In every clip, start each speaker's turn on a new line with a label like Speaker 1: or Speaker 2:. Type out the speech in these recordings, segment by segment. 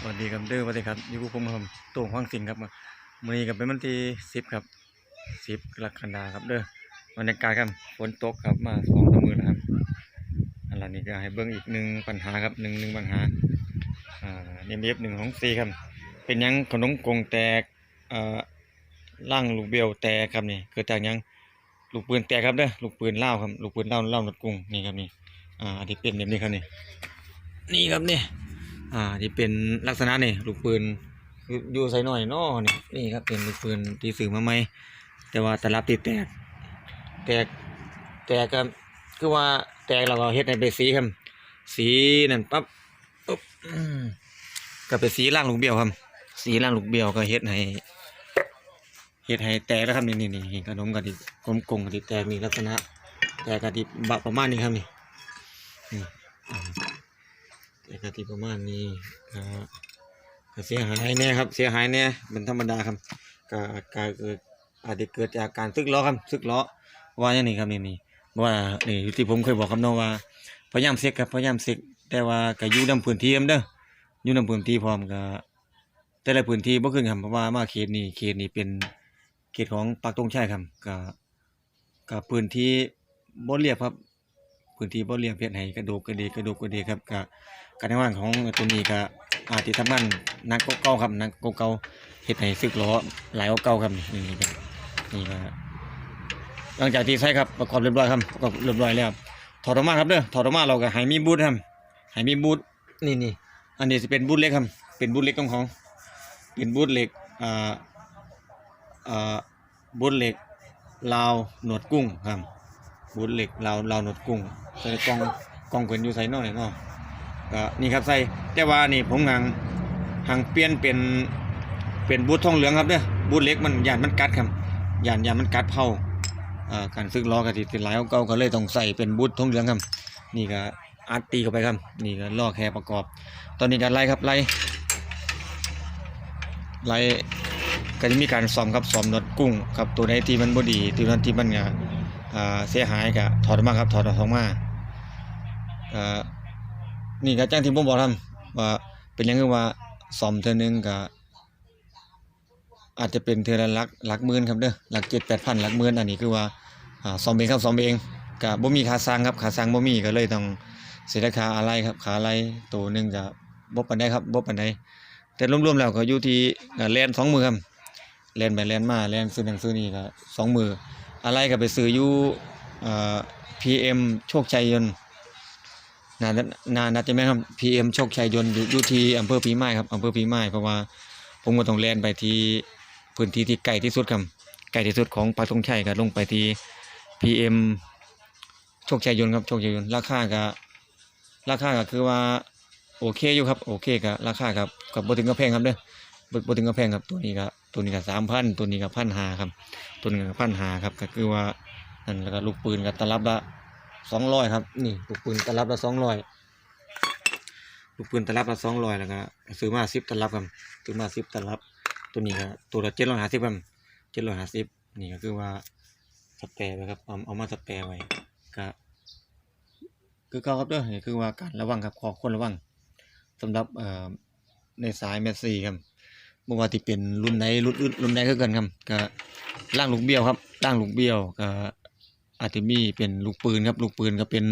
Speaker 1: สวัสดีครับเด้อสวัสดีครับอยู่กับผมครับโต่งห้างสิงครับมื้อนี้ก็เป็นวันที่10ครับ10กรกฎาคมครับเด้อบรรยากาศครับฝนตกครับมาสองสามมื้อแล้วครับอันนี้ก็ให้เบิ่งอีกหนึ่งปัญหาครับหนึ่งหนึ่งปัญหาอ่าเนียบหนึ่งของสี่ครับเป็นยังขนมกงแตกอ่าล่างลูกเบลแตกครับนี่เกิดจากยังลูกปืนแตกครับเด้อลูกปืนเล่าครับลูกปืนเล่าเล่าหนดกุ้งนี่ครับนี่อ่าอันที่เป็นแบบนี้ครับนี่นี่ครับนี่ อ่าที่เป็นลักษณะนี่ลูกปืนอยู่อยู่ใส่หน่อยนาะนี่นี่ครับเป็นลูกปืนที่ซื้อมาใหมแต่ว่าตลับที่แตก แตกแตกก็คือว่าแตกเราก็เฮ็ดให้เป็นสีครับ สีนั่นปั๊บปุ๊บก็เป็นสีล่างลูกเบี้ยวครับ สีล่างลูกเบี้ยวก็เฮ็ดให้เฮ็ดให้แตกแล้วครับนี่นี่นี่ขนมกะทิกลมกลมกะทิแตกนี่ลักษณะ แตกกะทิบะประมาณนี้ครับนี่ นี่อ่าแต่ก็ที่ประมาณนี้ก็เสียหายแน่ครับ เสียหายแน่เป็นธรรมดาครับก็ก็เกิดอาจจะเกิดจากการซึกล้อครับซึกล้อว่าอย่างนี้ครับนี่นี่ว่านี่ที่ผมเคยบอกครับน้องว่าพยายามเซ็กครับพยายามเซ็กแต่ว่าก็อยู่นำพื้นที่ครับเด้ออยู่นำพื้นที่พร้อมก็แต่ละพื้นที่บ่ขึ้นครับเพราะว่ามาเขตนี้เขตนี้เป็นเขตของปากตงชัยครับก็ก็พื้นที่บ่เรียบครับ พื้นที่บ่เรียบเฮ็ดให้กระโดกกระเดกกระโดกกระเดกครับก็การทำงานของตัวนี้ก็อาจสิทำงานหนักกว่าเก่าครับนักกว่าเก่าเฮ็ดให้สึกล้อหลายกว่าเก่าครับนี่นี่ครับนี่ก็หลังจากที่ใช้ครับประกอบเรียบร้อยครับประกอบเรียบร้อยแล้วถอดออกมาครับเด้อถอดออกมาเราก็ให้มีบูทครับให้มีบูทนี่นี่อันนี้สิเป็นบูทเล็กครับเป็นบูทเล็กของเขาเป็นบูทเล็กอ่าอ่าบูทเล็กลาวหนวดกุ้งครับบูทเล็กเราเราวหนวดกุ้ง ส่กล่องกล่องเพิ่นอยู่ใส่น้อยเนาะก็นี่ครับใส่แต่ว่านี่ผมหังหังเปลี่ยนเป็นเป็นบูททองเหลืองครับเด้อบูทเล็กมันยานมันกัดครับยานยานมันกัดเผาอ่าการซึกล้อก็สิเป็นหลายกว่าเก่าก็เลยต้องใส่เป็นบูททองเหลืองครับ นี่ก็อัดตีเข้าไปครับ นี่ก็ลอกแค่ประกอบ ตอนนี้ก็ไล่ครับไล่ไล่ก็จะมีการซ่อมครับซ่อมนวดกุ้งครับตัวไหนที่มันบ่ดีตัวนั้นที่มันอ่าอ่าเสียหายก็ถอดมาครับถอดออกมา อนี่ก็จ้างที่ผมบอกทำว่าเป็นหยังคือว่าซ่อมเทื่อนึงก็อาจจะเป็นเทื่อละหลักหลักหมื่นครับเด้อหลักเจ็ดแปดพันหลักหมื่นอันนี้คือว่าอ่าซ่อมเองครับซ่อมเองก็บ่มีค่าสร้างครับค่าสร้างบ่มีก็เลยต้องเสียราคาอะไรครับค่าอะไรตัวหนึ่งก็บ่ปานใดครับบ่ปานใดแต่รวมๆแล้วก็อยู่ที่แล่นสองมือครับแล่นไปแล่นมาแล่นซื้อหนังซื้อนี่ก็สองมืออะไรก็ไปซื้ออยู่เอ่อ PM โชคชัยยนต์ นานานาจะแม่นครับ PM โชคชัยยนต์อยู่ยที่อำเภอพีไม้ครับอำเภอพีไม้เพราะว่าผมก็ต้องแลนไปที่พื้นที่ที่ใกลที่สุดครับใกลที่สุดของปากตงชัยก็ลงไปที่ PM โชคชัยยนต์ครับโชคชัยยนต์ราคาก็ราคาก็คือว่าโอเคอยู่ครับโอเคก็ราคาครับก็บ่ถึงกับแพงครับเด้อบ่บ่ถึงกับแพงครับตัวนี้ก็ตัวนี้ก็3,000ตัวนี้ก็1,500ครับตัวหนึงพันหาครับก็คือว่านั่นแล้วก็ลูกปืนกับตลับละ สองร้อยครับ นี่ลูกปืนตลับละสองร้อยลูกปืนตลับละสองร้อยแล้วก็ซื้อมาสิบตลับครับซื้อมาสิบตลับ ตัวนี้ก็ตัวละเจ็ดร้อยห้าสิบครับเจ็ดร้อยห้าสิบนี่ก็คือว่าสแปรไว้ครับเอาเอามาสแปรไว้ก็คือเขาครับเด้อนี่คือว่าการระวังครับขอคนระวังสำหรับเอ่อในสายแมสซี่ครับบ่ว่าที่เป็นรุ่นใดรุ่นอื่นรุ่นใดคือกันครับก็ล่างลูกเบี้ยวครับล่างลูกเบี้ยวก็ อาจจะมีเป็นลูกปืนครับลูกปืนก็เป็น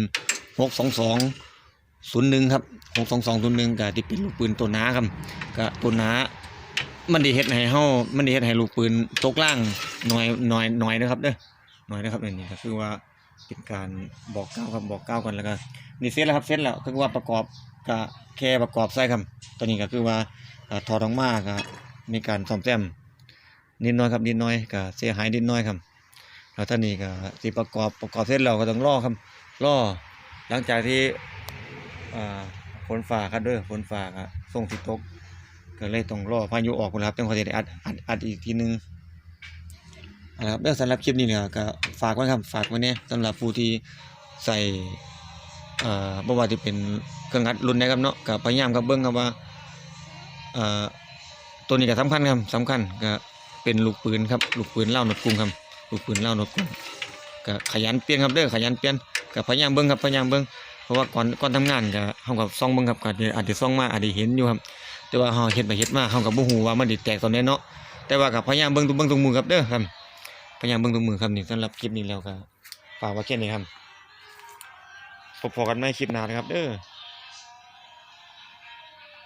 Speaker 1: 622 01ครับ622 01ก็ที่เป็นลูกปืนตัวหนาครับก็ตัวหนามันด้เฮ็ดให้เฮามันด้เฮ็ดให้ลูกปืนตกล่างหน่อยหน่อยหน่อยนะครับเด้อหน่อยนะครับนี่ก็คือว่าเป็นการบอกกล่าวครับบอกกล่าวกันแล้วก็นี่เสร็จแล้วครับเสร็จแล้วคือว่าประกอบก็แค่ประกอบใส่ครับตัวนี้ก็คือว่าถอดออกมาก็มีการซ่อมแซมนิดหน้อยครับนิดหน้อยก็เสียหายนิดหน้อยครับ แล้วท่านี้ก็สิประกอบประกอบเสร็จแล้วก็ต้องรอครับรอหลังจากที่ฝนฟ้าครับด้อฝนฟ้าก็ส่งสิตก ก็เลยต้องรอพายุออกพุ่นครับจังคอยสิได้อัดอัดอัดอีกทีนึงเอาละครับเด้อสำหรับคลิปนี้เนี่ยก็ฝากไว้ครับฝากไว้เนี่ยสำหรับผู้ที่ใส่อ่าบ่ว่าจะเป็นเครื่องอัดรุ่นใดครับเนาะก็พยายามครับเบิ่งครับว่าเอ่อตัวนี้ก็สำคัญครับสำคัญก็เป็นลูกปืนครับลูกปืนเล่าหนวดกุ้งครับ ลูกปืนเล่านวดกุ้งก็ขยันเปลี่ยนครับเด้อขยันเปลี่ยนก็พยายามเบิ่งครับพยายามเบิ่งเพราะว่าก่อนก่อนทำงานก็เฮากับซ่องเบิ่งครับก็อาจจะซ่องมาอาจจะเห็นอยู่ครับ แต่ว่าเฮาเฮ็ดไปเฮ็ดมาเฮาก็บ่ฮู้ว่ามันสิแตกตอนไหนเนาะแต่ว่าก็พยายามเบิ่งทุกเบิ่งทุกมือครับเด้อครับพยายามเบิ่งทุกมือครับนี่สำหรับคลิปนี้แล้วก็ฝากไว้แค่นี้ครับพบกันใหม่คลิปหน้านะครับเด้อ